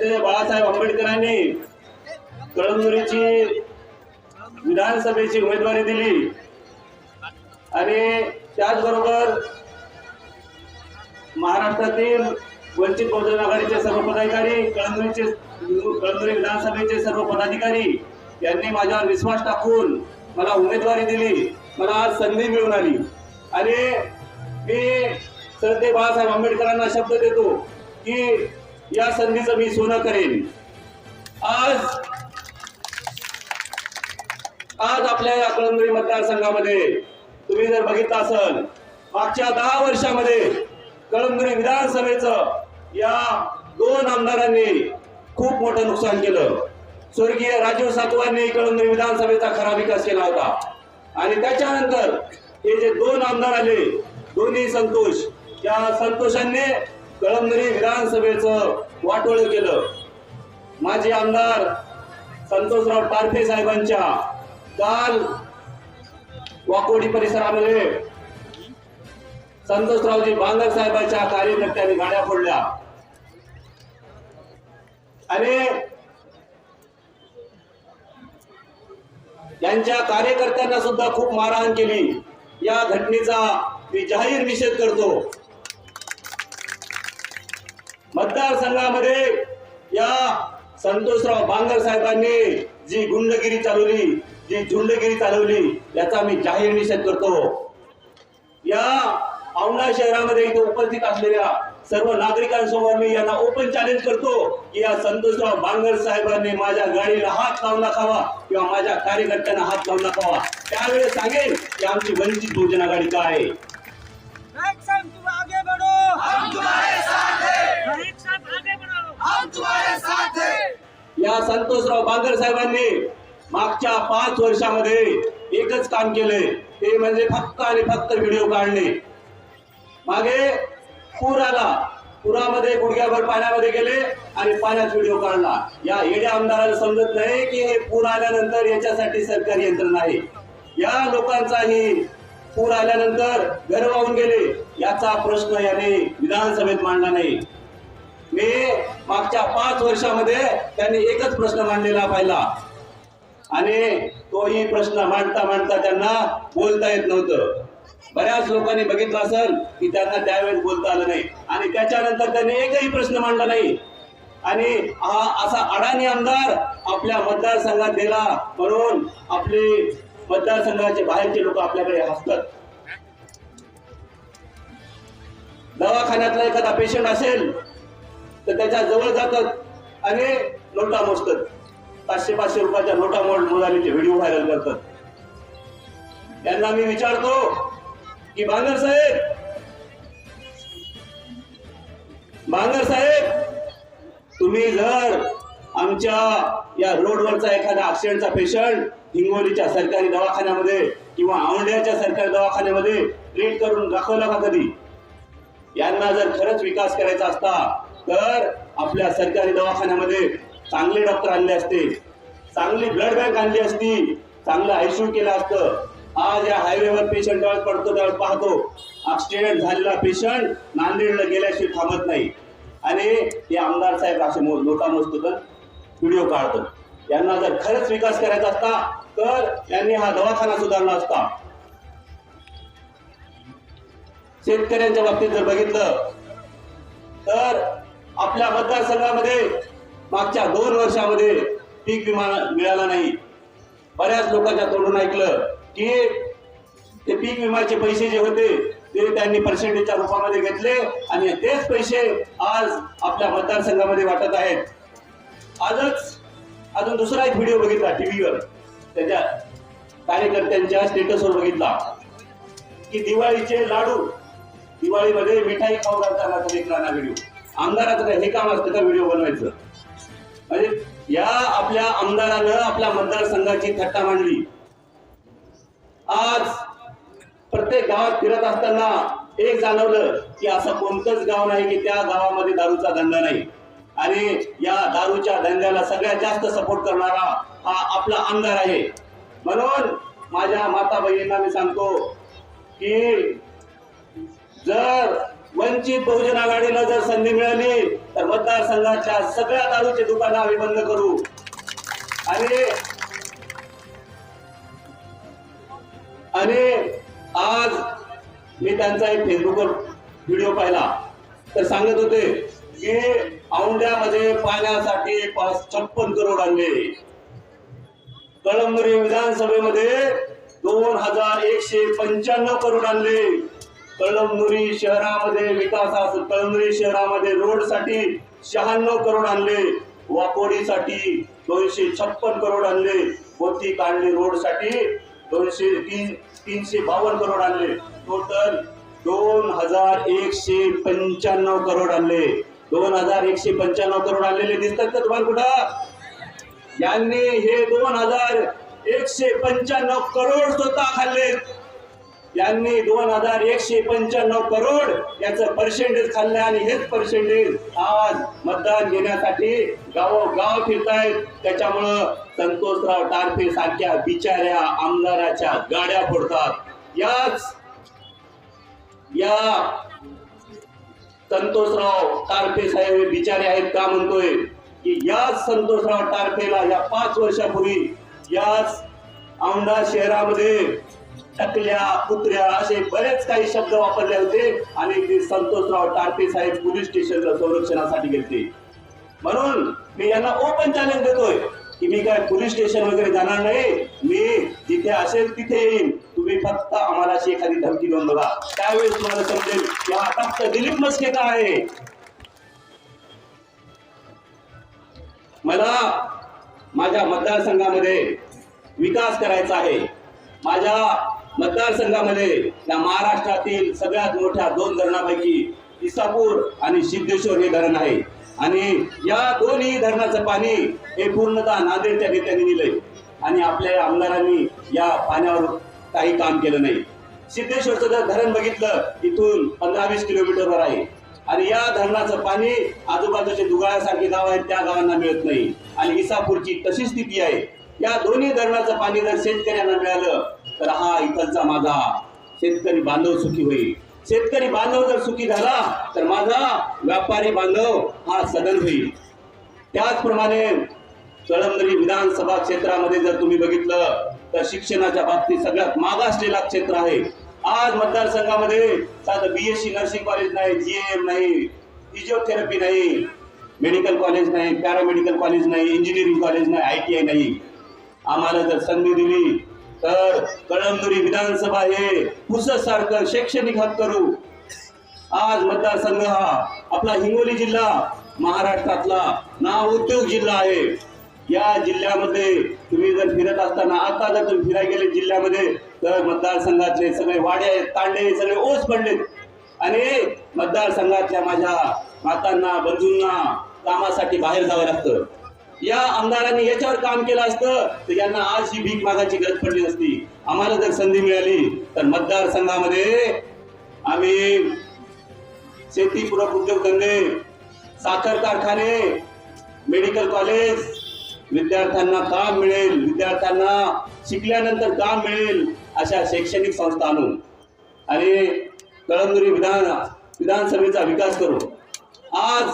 श्रद्धेय बाळासाहेब आंबेडकरांनी कळमनुरीची विधानसभेची उमेदवारी दिली. आणि त्याचबरोबर महाराष्ट्रातील वंचित बहुजन आघाडीचे सर्व पदाधिकारी कळमनुरीचे कळमनुरी विधानसभेचे सर्व पदाधिकारी यांनी माझ्यावर विश्वास टाकून मला उमेदवारी दिली. मला आज संधी मिळून आली. आणि मी श्रद्धे बाळासाहेब आंबेडकरांना शब्द देतो की या संधीचं मी सोनं करेन. आज आज आपल्या या कळमनुरी मतदारसंघामध्ये तुम्ही जर बघितलं असेल मागच्या दहा वर्षामध्ये कळमनुरी विधानसभेचं या दोन आमदारांनी खूप मोठं नुकसान केलं. स्वर्गीय राजीव सातवांनी कळमनुरी विधानसभेचा खरा विकास केला होता. आणि त्याच्यानंतर हे जे दोन आमदार आले दोन्ही संतोष या संतोषांनी कळमनुरी विधानसभेचं वाटोळ केलं. माजी आमदार संतोषराव टारफे साहेबांच्या काल वाकोडी परिसरामध्ये संतोषरावजी बांगर साहेबांच्या कार्यकर्त्यांनी गाड्या फोडल्या. आणि यांच्या कार्यकर्त्यांना सुद्धा खूप मारहाण केली. या घटनेचा मी जाहीर निषेध करतो. मतदारसंघामध्ये या संतोषराव बांगर साहेबांनी जी गुंडगिरी चालवली जी झुंडगिरी चालवली याचा मी जाहीर निषेध करतो. या औंढा शहरामध्ये इथे उपस्थित असलेल्या सर्व नागरिकांसमोर मी यांना ओपन चॅलेंज करतो की या संतोषराव बांगर साहेबांनी माझ्या गाडीला हात लावून दाखावा किंवा माझ्या कार्यकर्त्यांना हात लावून दाखवा. त्यावेळेस सांगेन की आमची वंचित बहुजन आघाडी काय या संतोषराव बांगर साहेबांनी मागच्या पाच वर्षामध्ये एकच काम केले. ते म्हणजे फक्त आणि फक्त व्हिडिओ काढणे. मागे पूर आला पुरामध्ये गुडघ्याभर पाण्यामध्ये गेले आणि पाण्यात व्हिडिओ काढला. या येड्या आमदाराला समजत नाही की हे पूर आल्यानंतर याच्यासाठी सरकारी यंत्रणा आहे. या लोकांचाही पूर आल्यानंतर घर वाहून गेले याचा प्रश्न याने विधानसभेत मांडला नाही. मी मागच्या पाच वर्षामध्ये त्यांनी एकच प्रश्न मांडलेला पाहिला. आणि तोही प्रश्न मांडता मांडता त्यांना बोलता येत नव्हतं. बऱ्याच लोकांनी बघितलं असेल की त्यांना त्यावेळेस बोलता आलं नाही. आणि त्याच्यानंतर त्यांनी एकही प्रश्न मांडला नाही. आणि हा असा अडाणी आमदार आपल्या मतदारसंघात गेला म्हणून आपले मतदारसंघाचे बाहेरचे लोक आपल्याकडे हसतात. दवाखान्यातला एखादा पेशंट असेल तर त्याच्याजवळ जातात आणि नोटा मोजतात. पाचशे पाचशे रुपयाच्या नोटा मोड मोजालीचे व्हिडिओ व्हायरल करतात. त्यांना मी विचारतो की बांगर साहेब बांगर साहेब तुम्ही जर आमच्या या रोडवरचा एखादा ऍक्सिडेंटचा पेशंट हिंगोलीच्या सरकारी दवाखान्यामध्ये किंवा औंढ्याच्या सरकारी दवाखान्यामध्ये ट्रीट करून दाखवला का कधी? यांना जर खरंच विकास करायचा असता तर आपल्या सरकारी दवाखान्यामध्ये चांगले डॉक्टर आणले असते. चांगली ब्लड बँक आणली असती. चांगलं आयसीयू केलं असतं. आज या हायवेवर पेशंट पडतो त्यावेळेस पाहतो. ऍक्सिडेंट झालेला पेशंट नांदेडला गेल्याशिवाय थांबत नाही. आणि हे आमदार साहेब असे मो- नोटा मोजतो तर व्हिडिओ काढतो. यांना जर खरंच विकास करायचा असता तर त्यांनी हा दवाखाना सुधारला असता. शेतकऱ्यांच्या बाबतीत जर बघितलं तर आपल्या मतदारसंघामध्ये मागच्या दोन वर्षामध्ये पीक विमा मिळाला नाही. बऱ्याच लोकांच्या तोंडून ऐकलं की ते पीक विम्याचे पैसे जे होते ते त्यांनी पर्सेंटेजच्या रूपामध्ये घेतले आणि तेच पैसे आज आपल्या मतदारसंघामध्ये वाटत आहेत. आजच अजून दुसरा एक व्हिडिओ बघितला टीव्हीवर त्याच्या कार्यकर्त्यांच्या स्टेटसवर बघितला. की दिवाळीचे लाडू. दिवाळीमध्ये मिठाई खाऊ घालताना बघितला ना व्हिडिओ आमदाराचं काय? हे काम असतं का व्हिडिओ बनवायचं? म्हणजे या आपल्या आमदारानं आपल्या मतदारसंघाची थट्टा मांडली. आज प्रत्येक गावात फिरत असताना एक जाणवलं की असं कोणतंच गाव नाही की त्या गावामध्ये दारूचा धंदा नाही. आणि या दारूच्या धंद्याला सगळ्यात जास्त सपोर्ट करणारा हा आपला आमदार आहे. म्हणून माझ्या माता बहिणींना मी सांगतो की जर वंचित बहुजन आघाडीला जर संधी मिळाली तर मतदारसंघाच्या सगळ्या दारूचे दुकानं आम्ही बंद करू. आणि आणि आज मी त्यांचा एक फेसबुकवर व्हिडिओ पाहिला. तर सांगत होते की औंढ्यामध्ये पाण्यासाठी पाच छप्पन करोड आणले. कळमनुरी विधानसभेमध्ये दोन हजार एकशे पंच्याण्णव करोड आणले. कळमनुरी शहरामध्ये विकासास कळमनुरी शहरामध्ये रोडसाठी शहाण्णव करोड आणले. वाकोडीसाठी दोनशे छप्पन करोड आणले. मोती काढली रोडसाठी दोनशे तीन तीनशे बावन्न करोड आणले. टोटल दोन हजार एकशे पंच्याण्णव करोड आणले. दोन हजार एकशे पंच्याण्णव करोड आणलेले दिसतात का तुम्हाला कुठं? यांनी हे दोन हजार एकशे पंच्याण्णव करोड स्वतः खाल्ले यांनी दोन हजार एकशे पंच्याण्णव करोड याचं पर्सेंटेज खाल्लं आणि हेच पर्सेंटेज आज मतदान घेण्यासाठी गावोगाव फिरतायत. त्याच्यामुळं संतोषराव टारफे सारख्या बिचाऱ्या आमदाराच्या गाड्या फोडतात. याच या संतोषराव टारफे साहेब हे बिचारे आहेत का म्हणतोय? की याच संतोषराव टारफेला या पाच वर्षापूर्वी याच औंढा शहरामध्ये टकल्या कुत्र्या असे बरेच काही शब्द वापरले होते आणि ते संतोषराव टारपे साहेब पोलीस स्टेशनच्या संरक्षणासाठी गेले म्हणून मी यांना ओपन चॅलेंज देतोय की मी काय पोलीस स्टेशन वगैरे जाणार नाही? मी जिथे असेल तिथे येईन. तुम्ही फक्त आम्हाला अशी एखादी धमकी देऊन बघा. त्यावेळेस तुम्हाला समजेल की हा फक्त दिलीप मस्के का आहे? मला माझ्या मतदारसंघामध्ये विकास करायचा आहे. माझ्या मतदारसंघामध्ये या महाराष्ट्रातील सगळ्यात मोठ्या दोन धरणापैकी इसापूर आणि सिद्धेश्वर हे धरण आहे. आणि या दोन्ही धरणाचं पाणी हे पूर्णतः नांदेडच्या नेत्यांनी दिलंय. आणि आपल्या आमदारांनी या पाण्यावर काही काम केलं नाही. सिद्धेश्वरचं जर धरण बघितलं इथून पंधरा वीस किलोमीटरवर आहे. आणि या धरणाचं पाणी आजूबाजूचे दुगाळ्यासारखे गाव आहेत त्या गावांना मिळत नाही. आणि इसापूरची तशी स्थिती आहे या दोन्ही धरणाचं पाणी जर शेतकऱ्यांना मिळालं तर हा इथलचा माझा शेतकरी बांधव सुखी होईल. शेतकरी बांधव जर सुखी झाला तर माझा व्यापारी बांधव हा सदन होईल. त्याचप्रमाणे कळमदरी विधानसभा क्षेत्रामध्ये जर तुम्ही बघितलं तर शिक्षणाच्या बाबतीत सगळ्यात मागासलेला क्षेत्र आहे. आज मतदारसंघामध्ये साधं सी नर्सिंग कॉलेज नाही जी एम नाही फिजिओथेरपी नाही मेडिकल कॉलेज नाही पॅरामेडिकल कॉलेज नाही इंजिनिअरिंग कॉलेज नाही आय टी आय नाही. आम्हाला जर संधी दिली तर कळमनुरी विधानसभा हे सारखं शैक्षणिक हक करू. आज मतदारसंघ हा आपला हिंगोली जिल्हा महाराष्ट्रातला ना उद्योग जिल्हा आहे. या जिल्ह्यामध्ये तुम्ही जर फिरत असताना आता जर तुम्ही फिरायला गेले जिल्ह्यामध्ये तर मतदारसंघातले सगळे वाडे तांडे सगळे ओस पडलेत. आणि मतदारसंघातल्या माझ्या मातांना बंधूंना कामासाठी बाहेर जावं लागतं. या आमदारांनी याच्यावर काम केलं असतं तर यांना आज ही भीक मागायची गरज पडली नसती आम्हाला जर संधी मिळाली तर मतदारसंघामध्ये आम्ही शेतीपूरक उद्योगधंदे साखर कारखाने मेडिकल कॉलेज विद्यार्थ्यांना काम मिळेल विद्यार्थ्यांना शिकल्यानंतर काम मिळेल अशा शैक्षणिक संस्था आणून आणि कळमनुरी विधान विधानसभेचा विकास करू आज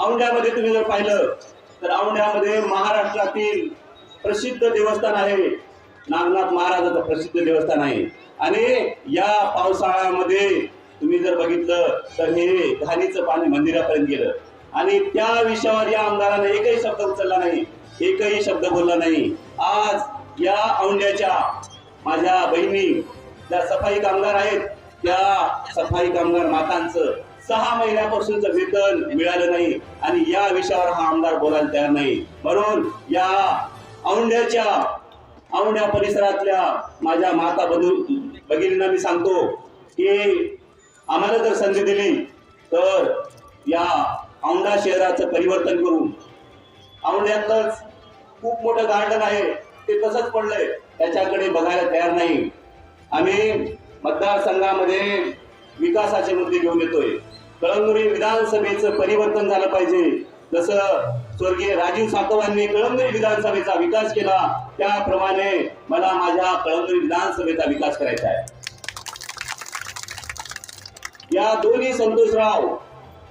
औंढ्यामध्ये तुम्ही जर पाहिलं तर औंढ्यामध्ये महाराष्ट्रातील प्रसिद्ध देवस्थान आहे. नागनाथ महाराजाचं प्रसिद्ध देवस्थान आहे. आणि या पावसाळ्यामध्ये तुम्ही जर बघितलं तर हे घाणीचं पाणी मंदिरापर्यंत गेलं. आणि त्या विषयावर या आमदाराने एकही शब्द उचलला नाही. एकही शब्द बोलला नाही. आज या औंढ्याच्या माझ्या बहिणी ज्या सफाई कामगार आहेत त्या सफाई कामगार मातांचं सहा महिन्यापासून वेतन मिळालं नाही आणि या विषयावर हा आमदार बोलायला तयार नाही. म्हणून या औंढ्याच्या औंढ्या परिसरातल्या माझ्या माता बंधू भगिनींना मी सांगतो की आम्हाला जर संधी दिली तर या औंढा शहराचं परिवर्तन करू औंढ्यातलंच खूप मोठं गार्डन आहे ते तसंच पडलंय त्याच्याकडे बघायला तयार नाही. आम्ही मतदारसंघामध्ये विकासाचे मुद्दे घेऊन येतोय. कळमनुरी विधानसभेचं परिवर्तन झालं पाहिजे. जसं स्वर्गीय राजीव सातवांनी कळमनुरी विधानसभेचा विकास केला त्याप्रमाणे मला माझ्या कळमनुरी विधानसभेचा विकास करायचा आहे. या दोन्ही संतोषराव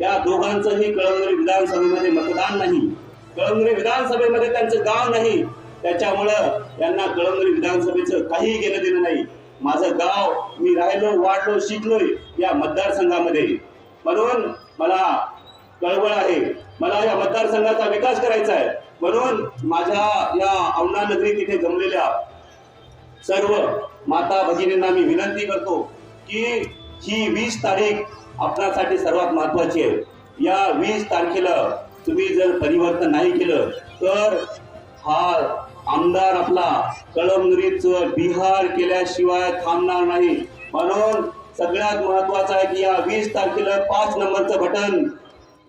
या दोघांचंही कळमनुरी विधानसभेमध्ये मतदान नाही. कळमनुरी विधानसभेमध्ये त्यांचं गाव नाही. त्याच्यामुळं यांना कळमनुरी विधानसभेचं काही घेणं देणं नाही. माझं गाव मी राहिलो वाढलो शिकलोय या मतदारसंघामध्ये. म्हणून मला कळवळ आहे. मला या मतदारसंघाचा विकास करायचा आहे. म्हणून माझ्या या औंढा नगरीत इथे जमलेल्या सर्व माता भगिनींना मी विनंती करतो की ही वीस तारीख आपणासाठी सर्वात महत्वाची आहे. या वीस तारखेला तुम्ही जर परिवर्तन नाही केलं तर हा आमदार आपला कळमनुरीच बिहार केल्याशिवाय थांबणार नाही. म्हणून सगळ्यात महत्वाचं आहे की या वीस तारखेला पाच नंबरचं बटन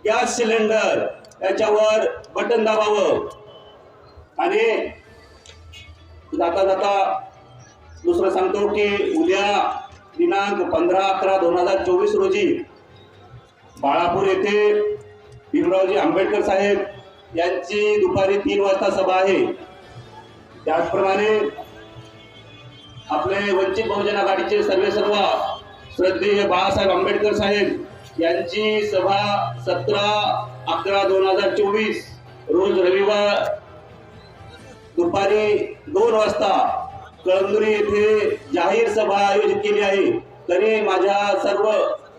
गॅस सिलेंडर याच्यावर बटन दाबावं. आणि जाता जाता दुसरं सांगतो की उद्या दिनांक पंधरा अकरा दोन हजार चोवीस रोजी बाळापूर येथे भीमरावजी आंबेडकर साहेब यांची दुपारी तीन वाजता सभा आहे. त्याचप्रमाणे आपले वंचित बहुजन आघाडीचे सर्वे सर्व श्रद्धेय बाळासाहेब आंबेडकर साहेब यांची सभा सतरा अकरा दोन हजार चोवीस रोज रविवार दुपारी दोन वाजता कळमनुरी येथे जाहीर सभा आयोजित केली आहे. तरी माझ्या सर्व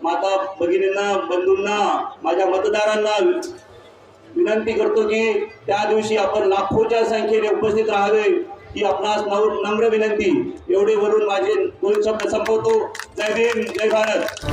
माता भगिनींना बंधूंना माझ्या मतदारांना विनंती करतो की त्या दिवशी आपण लाखोच्या संख्येने उपस्थित राहावे. ही आपणास नव- नम्र विनंती. एवढे वरून माझे दोन शब्द संपवतो. जय भीम जय भारत.